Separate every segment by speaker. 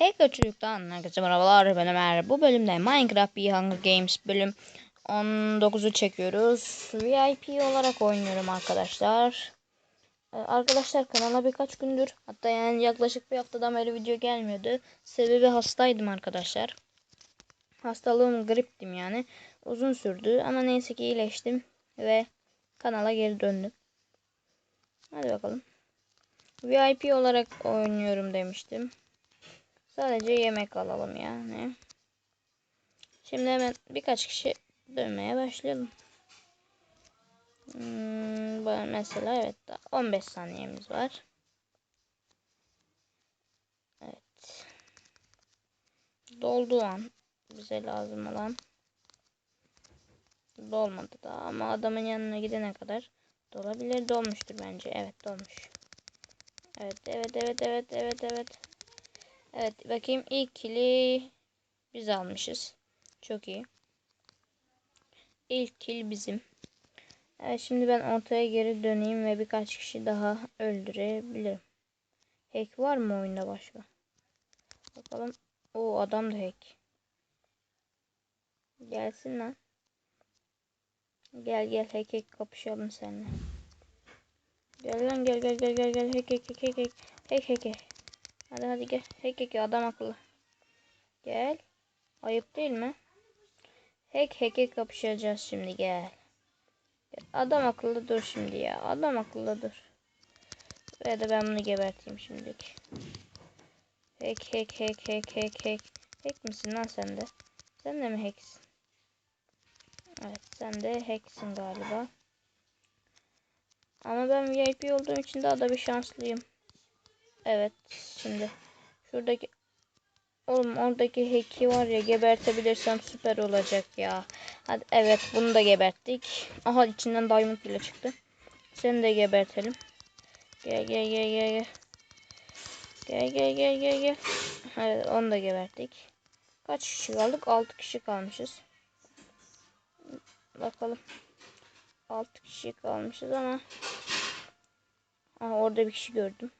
Speaker 1: Hacker Çocuk'tan herkese merhabalar ben Ömer. Bu bölümde Minecraft bir Hunger Games bölüm 19'u çekiyoruz. VIP olarak oynuyorum arkadaşlar. Ee, Arkadaşlar kanala birkaç gündür hatta yani yaklaşık bir haftadan beri video gelmiyordu. Sebebi hastaydım arkadaşlar. Hastalığım griptim yani. Uzun sürdü ama neyse ki iyileştim ve kanala geri döndüm. Hadi bakalım. VIP olarak oynuyorum demiştim. Sadece yemek alalım yani. Şimdi hemen birkaç kişi dönmeye başlayalım. Hmm, mesela evet 15 saniyemiz var. Evet. Dolduğu an bize lazım olan dolmadı da ama adamın yanına gidene kadar dolabilir dolmuştur bence. Evet dolmuş. Evet evet evet evet evet evet. Evet bakayım ilk kili biz almışız. Çok iyi. İlk kil bizim. Evet şimdi ben ortaya geri döneyim ve birkaç kişi daha öldürebilirim. Hack var mı oyunda başka? Bakalım. O adam da hack. Gelsin lan. Gel gel hack hack kapışalım seninle. Gel lan gel gel gel gel gel hack hack hack hack hack hack hack. Hadi hadi gel. Hack hack adam akıllı. Gel. Ayıp değil mi? Hack hack'e kapışacağız şimdi gel. gel. Adam akıllı dur şimdi ya. Adam akıllı dur. Veya da ben bunu geberteyim şimdilik. Hack hack hack hack hack hack. Hack misin lan sen de? Sen de mi hacksin? Evet sen de hacksin galiba. Ama ben VIP olduğum için daha da bir şanslıyım. Evet şimdi şuradaki oğlum oradaki hack'i var ya gebertebilirsem süper olacak ya. Hadi evet bunu da geberttik. Aha içinden diamond bile çıktı. Seni de gebertelim. Gel gel gel gel gel. Gel gel gel gel gel. Evet onu da geberttik. Kaç kişi kaldık? 6 kişi kalmışız. Bakalım. 6 kişi kalmışız ama Aha, orada bir kişi gördüm.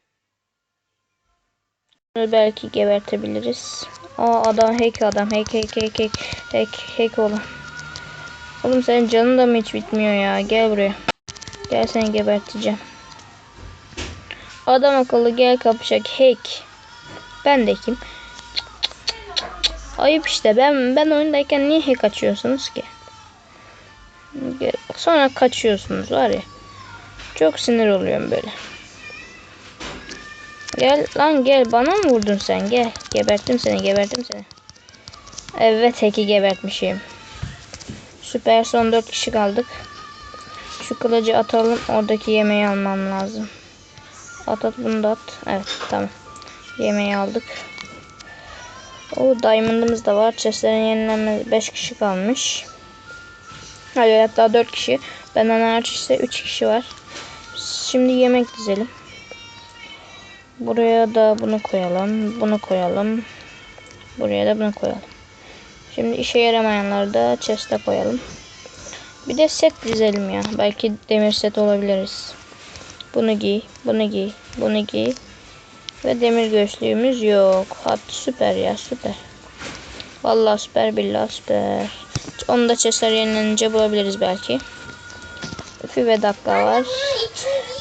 Speaker 1: Belki gebertebiliriz. Aa adam hack adam hack hack hack hack hack hack olan. Oğlum senin canın da mı hiç bitmiyor ya? Gel buraya. Gel seni geberteceğim. Adam akıllı gel kapışak hack. Ben de kim? Ayıp işte ben ben oyundayken niye hack açıyorsunuz ki? Sonra kaçıyorsunuz var ya. Çok sinir oluyorum böyle. Gel lan gel bana mı vurdun sen gel. Geberttim seni geberttim seni. Evet heki gebertmişim. Süper son 4 kişi kaldık. Şu kılıcı atalım oradaki yemeği almam lazım. At at bunu da at. Evet tamam. Yemeği aldık. O diamond'ımız da var. Chestlerin yenilenmesi 5 kişi kalmış. Hayır hatta 4 kişi. Benden hariç ise 3 kişi var. Şimdi yemek dizelim. Buraya da bunu koyalım. Bunu koyalım. Buraya da bunu koyalım. Şimdi işe yaramayanları da chest'e koyalım. Bir de set dizelim ya. Belki demir set olabiliriz. Bunu giy. Bunu giy. Bunu giy. Ve demir göğüslüğümüz yok. Hat süper ya süper. Vallahi süper billahi süper. Onu da chest'ler yenilenince bulabiliriz belki. Bir ve dakika var.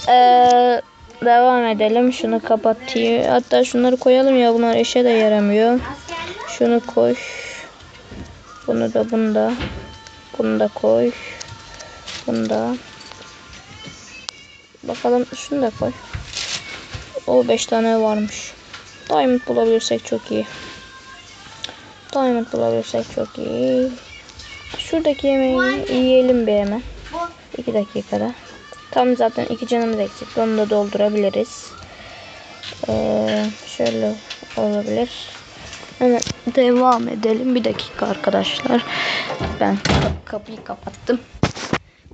Speaker 1: Ee, devam edelim. Şunu kapatayım. Hatta şunları koyalım ya. Bunlar işe de yaramıyor. Şunu koy. Bunu da bunu da. Bunu da koy. Bunu da. Bakalım şunu da koy. O 5 tane varmış. Diamond bulabilirsek çok iyi. Diamond bulabilirsek çok iyi. Şuradaki yemeği yiyelim bir hemen. 2 dakikada. Tam zaten iki canımız eksik. Onu da doldurabiliriz. Ee, şöyle olabilir. Hemen devam edelim. Bir dakika arkadaşlar. Ben kapıyı kapattım.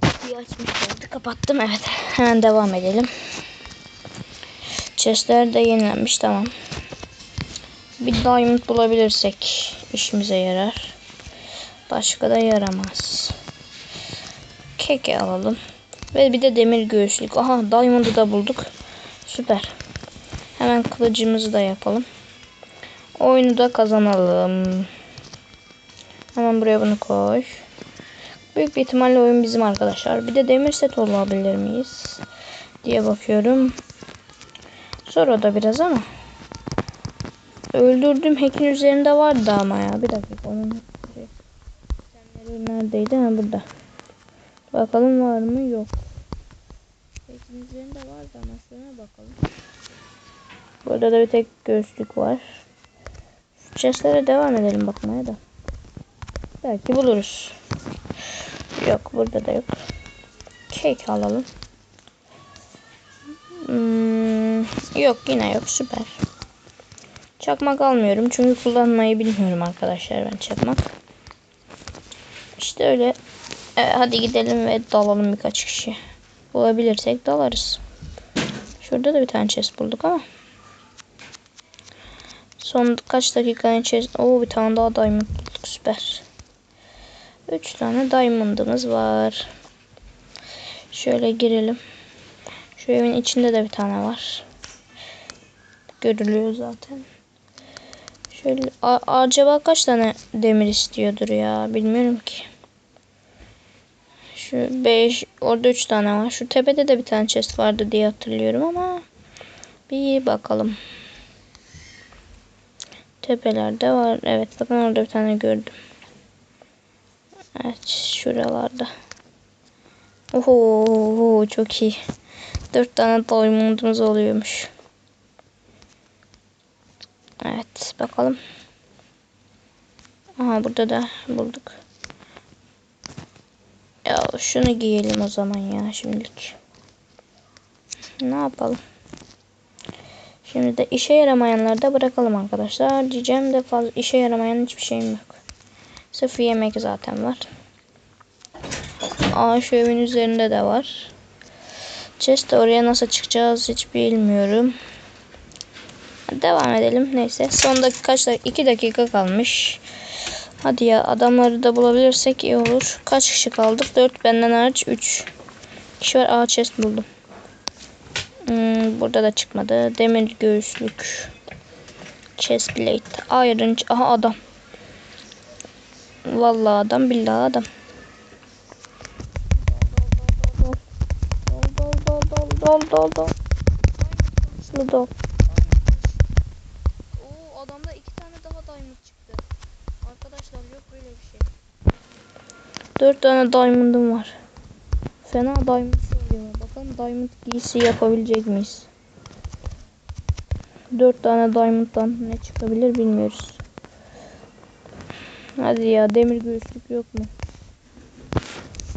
Speaker 1: Kapıyı açmışlardı. Kapattım. Evet. Hemen devam edelim. Chestler de yenilenmiş. Tamam. Bir diamond bulabilirsek işimize yarar. Başka da yaramaz. Keke alalım. Ve bir de demir göğüslük. Aha diamond'ı da bulduk. Süper. Hemen kılıcımızı da yapalım. Oyunu da kazanalım. Hemen buraya bunu koy. Büyük bir ihtimalle oyun bizim arkadaşlar. Bir de demir set olabilir miyiz? Diye bakıyorum. Zor o da biraz ama. Öldürdüğüm hackin üzerinde vardı ama ya. Bir dakika onun neredeydi? Ha burada. Bakalım var mı? Yok. Hackin üzerinde vardı ama şuna bakalım. Burada da bir tek göğüslük var. Şu chestlere devam edelim bakmaya da. Belki buluruz. Yok burada da yok. Cake alalım. Hmm, yok yine yok süper. Çakmak almıyorum çünkü kullanmayı bilmiyorum arkadaşlar ben çakmak. İşte öyle. E, hadi gidelim ve dalalım birkaç kişi. Bulabilirsek dalarız. Şurada da bir tane chest bulduk ama. Son kaç dakikanın içerisinde. Oo bir tane daha diamond bulduk süper. 3 tane diamond'ımız var. Şöyle girelim. Şu evin içinde de bir tane var. Görülüyor zaten. Şöyle acaba kaç tane demir istiyordur ya bilmiyorum ki. Şu 5 orada 3 tane var. Şu tepede de bir tane chest vardı diye hatırlıyorum ama bir bakalım. Tepelerde var. Evet bakın orada bir tane gördüm. Evet şuralarda. Oho çok iyi. Dört tane diamond'umuz oluyormuş. Evet bakalım. Aha burada da bulduk. Şunu giyelim o zaman ya şimdilik. Ne yapalım? Şimdi de işe yaramayanları da bırakalım arkadaşlar. Diyeceğim de fazla işe yaramayan hiçbir şeyim yok. Sıfır yemek zaten var. Aa şu evin üzerinde de var. Chest oraya nasıl çıkacağız hiç bilmiyorum. Devam edelim. Neyse. Son dakika kaç dakika? 2 dakika kalmış. Hadi ya adamları da bulabilirsek iyi olur. Kaç kişi kaldık? 4 benden hariç 3 kişi var. Aa chest buldum. Hmm, burada da çıkmadı. Demir göğüslük. Chest plate. Iron. Aha adam. Vallahi adam billahi adam. Dol dol dol dol dol dol. Hızlı dol. Oo adamda iki tane daha diamond çıktı. Arkadaşlar yok böyle bir şey. Dört tane diamond'ım var. Fena diamond oluyor. Bakalım diamond giysi yapabilecek miyiz? Dört tane diamond'dan ne çıkabilir bilmiyoruz. Hadi ya demir göğüslük yok mu?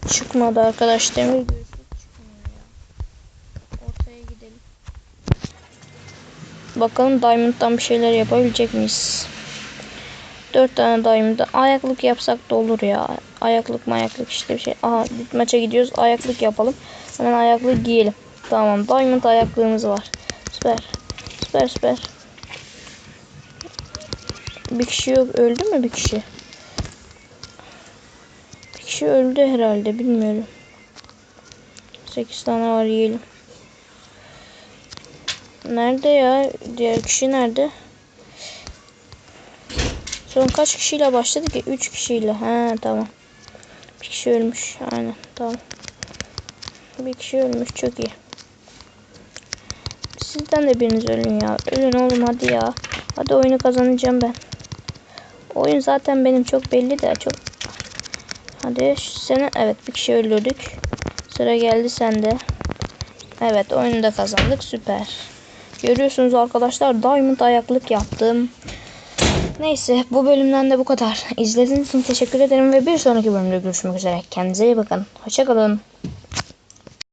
Speaker 1: Çıkmadı arkadaş demir göğüslük çıkmıyor ya. Ortaya gidelim. Bakalım diamond'dan bir şeyler yapabilecek miyiz? Dört tane diamond. Ayaklık yapsak da olur ya. Ayaklık mayaklık işte bir şey. Aha bir maça gidiyoruz. Ayaklık yapalım. Hemen ayaklık giyelim. Tamam diamond ayaklığımız var. Süper. Süper süper. Bir kişi yok. Öldü mü bir kişi? Bir kişi öldü herhalde. Bilmiyorum. 8 tane var yiyelim. Nerede ya? Diğer kişi nerede? Son kaç kişiyle başladı ki? 3 kişiyle. Ha tamam. Bir kişi ölmüş. Aynen tamam. Bir kişi ölmüş. Çok iyi. Sizden de biriniz ölün ya. Ölün oğlum hadi ya. Hadi oyunu kazanacağım ben. Oyun zaten benim çok belli de çok. Hadi seni evet bir kişi öldürdük. Sıra geldi sende. Evet oyunu da kazandık. Süper. Görüyorsunuz arkadaşlar Diamond ayaklık yaptım. Neyse bu bölümden de bu kadar. İzlediğiniz için teşekkür ederim ve bir sonraki bölümde görüşmek üzere. Kendinize iyi bakın. Hoşçakalın.